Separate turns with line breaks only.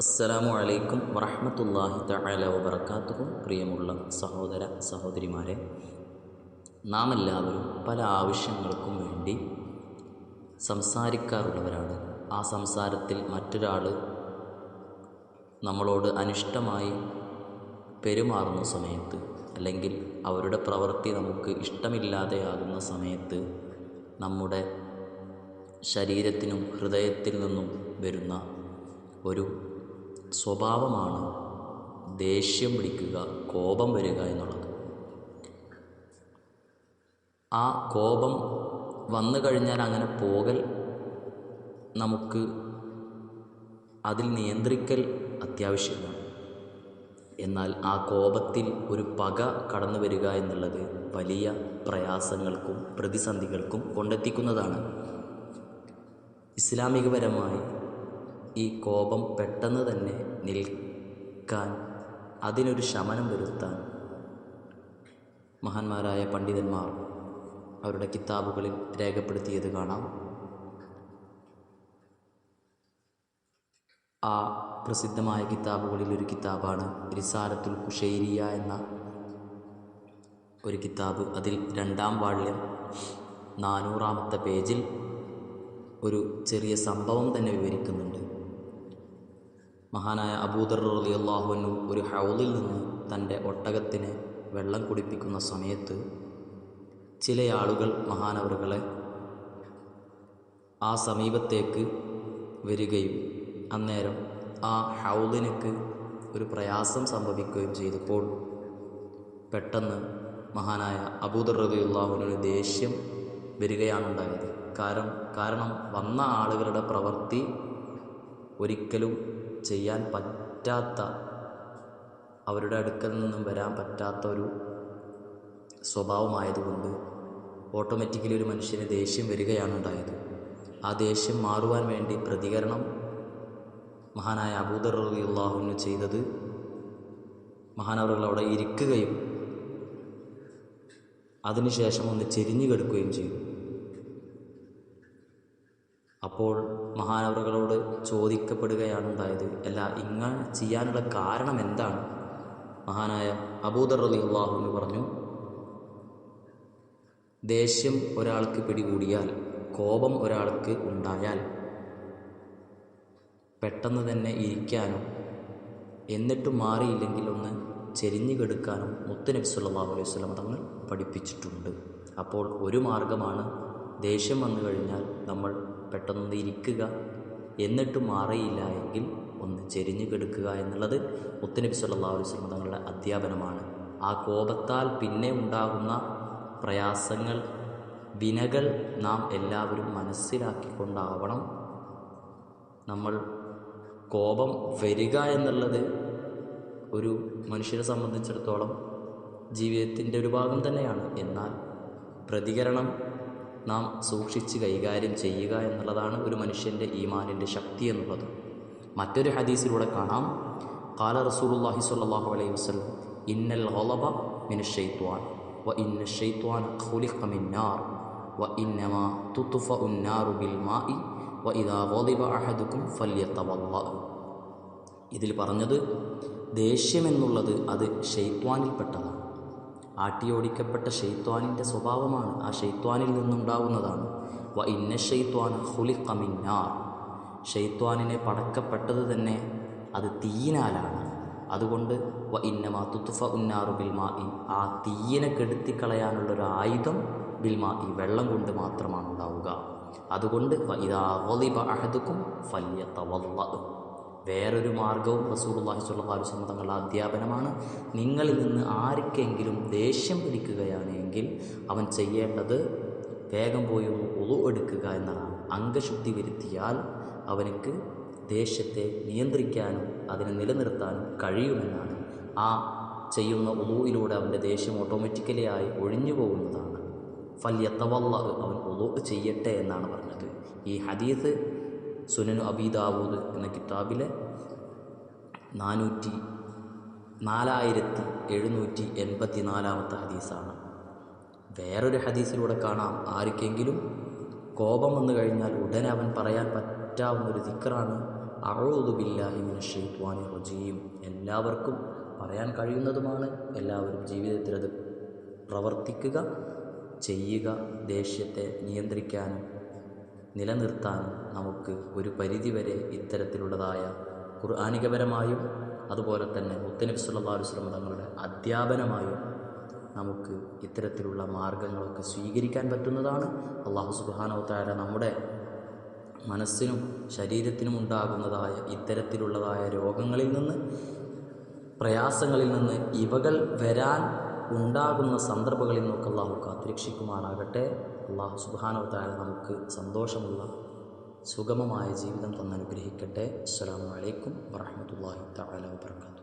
അസ്സലാമു അലൈക്കും വറഹമത്തല്ലാഹി തആല വബറകാതുഹു. പ്രിയമുള്ള സഹോദര സഹോദരിമാരെ നാം എല്ലാവരും പല ആവശ്യങ്ങൾക്കും വേണ്ടി സംസാരിക്കാറുള്ളവരാണ്. ആ സംസാരത്തിൽ മറ്റൊരാൾ നമ്മളോട് അനിഷ്ടമായി പെരുമാറുന്ന സമയത്ത് അല്ലെങ്കിൽ അവരുടെ പ്രവൃത്തി നമുക്ക് ഇഷ്ടമില്ലാതെയാകുന്ന സമയത്ത് നമ്മുടെ ശരീരത്തിനും ഹൃദയത്തിൽ നിന്നും വരുന്ന ഒരു സ്വഭാവമാണ് ദേഷ്യം പിടിക്കുക കോപം വരിക എന്നുള്ളത്. ആ കോപം വന്നു കഴിഞ്ഞാൽ അങ്ങനെ പോകൽ നമുക്ക് അതിൽ നിയന്ത്രിക്കൽ അത്യാവശ്യമാണ്. എന്നാൽ ആ കോപത്തിൽ ഒരു പക കടന്നു വരിക എന്നുള്ളത് വലിയ പ്രയാസങ്ങൾക്കും പ്രതിസന്ധികൾക്കും കൊണ്ടെത്തിക്കുന്നതാണ്. ഇസ്ലാമികപരമായി ഈ കോപം പെട്ടെന്ന് തന്നെ നിൽക്കാൻ അതിനൊരു ശമനം വരുത്താൻ മഹാന്മാരായ പണ്ഡിതന്മാർ അവരുടെ കിതാബുകളിൽ രേഖപ്പെടുത്തിയത് കാണാം. ആ പ്രസിദ്ധമായ കിതാബുകളിൽ ഒരു കിതാബാണ് റിസാലത്തുൽ കുഷൈരിയ എന്ന ഒരു കിതാബ്. അതിൽ രണ്ടാം വാള്യം നാനൂറാമത്തെ പേജിൽ ഒരു ചെറിയ സംഭവം തന്നെ വിവരിക്കുന്നുണ്ട്. മഹാനായ അബൂദർ റലി അള്ളാഹുവിനു ഒരു ഹൗലിൽ നിന്ന് തന്റെ ഒട്ടകത്തിന് വെള്ളം കുടിപ്പിക്കുന്ന സമയത്ത് ചില ആളുകൾ മഹാനവറുകളെ ആ സമീപത്തേക്ക് വരികയും അന്നേരം ആ ഹൗലിനക്ക് ഒരു പ്രയാസം സംഭവിക്കുകയും ചെയ്തപ്പോൾ പെട്ടെന്ന് മഹാനായ അബൂദർ റബി അള്ളാഹുവിനൊരു ദേഷ്യം വരികയാണുണ്ടായത്. കാരണം കാരണം വന്ന ആളുകളുടെ പ്രവൃത്തി ഒരിക്കലും ചെയ്യാൻ പറ്റാത്ത അവരുടെ അടുക്കൽ നിന്നും വരാൻ പറ്റാത്ത ഒരു സ്വഭാവമായതുകൊണ്ട് ഓട്ടോമാറ്റിക്കലി ഒരു മനുഷ്യന് ദേഷ്യം വരികയാണ് ഉണ്ടായത്. ആ ദേഷ്യം മാറുവാൻ വേണ്ടി പ്രതികരണം മഹാനായ അബൂദർ അള്ളാഹുവിന് ചെയ്തത് മഹാനവറുകൾ അവിടെ ഇരിക്കുകയും അതിനുശേഷം ഒന്ന് ചെരിഞ്ഞു കിടക്കുകയും ചെയ്തു. അപ്പോൾ മഹാനവറുകളോട് ചോദിക്കപ്പെടുകയാണ് ഉണ്ടായത്. അല്ല ഇങ്ങനെ ചെയ്യാനുള്ള കാരണം എന്താണ്? മഹാനായ അബൂദർ അലി അള്ളാഹു എന്ന് പറഞ്ഞു ദേഷ്യം ഒരാൾക്ക് പിടികൂടിയാൽ കോപം ഒരാൾക്ക് ഉണ്ടായാൽ പെട്ടെന്ന് തന്നെ ഇരിക്കാനും എന്നിട്ടും മാറിയില്ലെങ്കിൽ ഒന്ന് ചെരിഞ്ഞു കെടുക്കാനും മുത്തുനബി അലൈഹി വസല്ലം തങ്ങൾ പഠിപ്പിച്ചിട്ടുണ്ട്. അപ്പോൾ ഒരു മാർഗമാണ് ദേഷ്യം വന്നു കഴിഞ്ഞാൽ നമ്മൾ പെട്ടെന്ന് ഇരിക്കുക. എന്നിട്ട് മാറിയില്ല എങ്കിൽ ഒന്ന് ചെരിഞ്ഞു കെടുക്കുക എന്നുള്ളത് മുത്തനബി സല്ലാ അലൈഹി വസല്ലം തങ്ങളുടെ അധ്യാപനമാണ്. ആ കോപത്താൽ പിന്നെ ഉണ്ടാകുന്ന പ്രയാസങ്ങൾ വിനകൾ നാം എല്ലാവരും മനസ്സിലാക്കിക്കൊണ്ടാവണം നമ്മൾ കോപം വരിക എന്നുള്ളത് ഒരു മനുഷ്യരെ സംബന്ധിച്ചിടത്തോളം ജീവിതത്തിന്റെ ഒരു ഭാഗം തന്നെയാണ്. എന്നാൽ പ്രതികരണം നാം സൂക്ഷിച്ച് കൈകാര്യം ചെയ്യുക എന്നുള്ളതാണ് ഒരു മനുഷ്യന്റെ ഈമാനിന്റെ ശക്തി എന്നുള്ളത്. മറ്റൊരു ഹദീസിലൂടെ കാണാം. കാല റസൂലുള്ളാഹി സ്വല്ലല്ലാഹു അലൈഹി വസല്ലം ഇന്നൽ ഗളബ മിന ഷൈത്വാൻ വ ഇന്ന ഷെയ്ത്വാൻ ഖുലിഖ നാർ വ ഇന്നമാ തുത്ഫഉ ഉന്നാറു ബിൽ മാഇ വ ഇദാ ഗളിബ അഹദുക്കും ഫല്യതവല്ല. ഇതിൽ പറഞ്ഞത് ദേഷ്യമെന്നുള്ളത് അത് ഷെയ്ത്വാനിൽപ്പെട്ടതാണ് ആട്ടിയോടിക്കപ്പെട്ട ഷെയ്ത്വാനിന്റെ സ്വഭാവമാണ് ആ ഷെയ്ത്വാനിൽ നിന്നുണ്ടാകുന്നതാണ് വ ഇന്ന ഷെയ്ത്വാൻ ഹുലി കമിന്നാർ ഷെയ്ത്വാനിനെ പടക്കപ്പെട്ടത് തന്നെ അത് തീയിനാലാണ്. അതുകൊണ്ട് വ ഇന്നമാ തുത്തുഫ ഉന്നാറു ബിൽമാ ഇ ആ തീയിനെ കെടുത്തിക്കളയാനുള്ള ഒരു ആയുധം ബിൽമാ ഈ വെള്ളം കൊണ്ട് മാത്രമാണ് ഉണ്ടാവുക. അതുകൊണ്ട് ഇതാ വളിബ അഹദുക്കും ഫല്യത്തവല്ല വേറൊരു മാർഗവും റസൂലുള്ളാഹി സ്വല്ലല്ലാഹു അലൈഹി വസല്ലം തങ്ങളുടെ അധ്യാപനമാണ്. നിങ്ങളിൽ നിന്ന് ആർക്കെങ്കിലും ദേഷ്യം പിടിക്കുകയാണെങ്കിൽ അവൻ ചെയ്യേണ്ടത് വേഗം പോയി ഒന്ന് ഒളു എടുക്കുക എന്നതാണ്. അംഗശുദ്ധി വരുത്തിയാൽ അവനക്ക് ദേഷ്യത്തെ നിയന്ത്രിക്കാനും അതിനെ നിലനിർത്താനും കഴിയുമെന്നാണ്. ആ ചെയ്യുന്ന ഒളുവിലൂടെ അവന്റെ ദേഷ്യം ഓട്ടോമാറ്റിക്കലി ആയി ഒഴിഞ്ഞു പോകുന്നതാണ്. ഫല്യത്തവല്ല അവൻ ഒളു ചെയ്യട്ടെ എന്നാണ് പറഞ്ഞത്. ഈ ഹദീസ് സുനനു അബീദാവൂദ് എന്ന കിതാബിലെ നാനൂറ്റി നാലായിരത്തി എഴുന്നൂറ്റി എൺപത്തി നാലാമത്തെ ഹദീസാണ്. വേറൊരു ഹദീസിലൂടെ കാണാം. ആർക്കെങ്കിലും കോപം വന്നു കഴിഞ്ഞാൽ ഉടനെ അവൻ പറയാൻ പറ്റാവുന്നൊരു ദിക്കറാണ് ബില്ലാഹി മിനശ്ശൈത്വാനി റജീം. എല്ലാവർക്കും പറയാൻ കഴിയുന്നതുമാണ് എല്ലാവരും ജീവിതത്തിൽ അത് പ്രവർത്തിക്കുക ചെയ്യുക ദേഷ്യത്തെ നിയന്ത്രിക്കാനും നിലനിർത്താനും നമുക്ക് ഒരു പരിധിവരെ ഇത്തരത്തിലുള്ളതായ ഖുർആാനികപരമായും അതുപോലെ തന്നെ മുത്തനബി വസല്ലം തങ്ങളുടെ അധ്യാപനമായും നമുക്ക് ഇത്തരത്തിലുള്ള മാർഗങ്ങളൊക്കെ സ്വീകരിക്കാൻ പറ്റുന്നതാണ്. അള്ളാഹു സുബ്ഹാനഹു തആല നമ്മുടെ മനസ്സിനും ശരീരത്തിനും ഉണ്ടാകുന്നതായ ഇത്തരത്തിലുള്ളതായ രോഗങ്ങളിൽ നിന്ന് പ്രയാസങ്ങളിൽ നിന്ന് ഇവകൾ വരാൻ ഉണ്ടാകുന്ന സന്ദർഭങ്ങളിൽ നിന്നൊക്കെ അള്ളാഹു കാത്തുരക്ഷിക്കുമാറാകട്ടെ. അള്ളാഹു സുബാനവത്തായ നമുക്ക് സന്തോഷമുള്ള സുഗമമായ ജീവിതം തന്നനുഗ്രഹിക്കട്ടെ. അസ്സാം വലൈക്കും വറഹ്മത്തുള്ളാഹി തആല വബറകാതുഹു.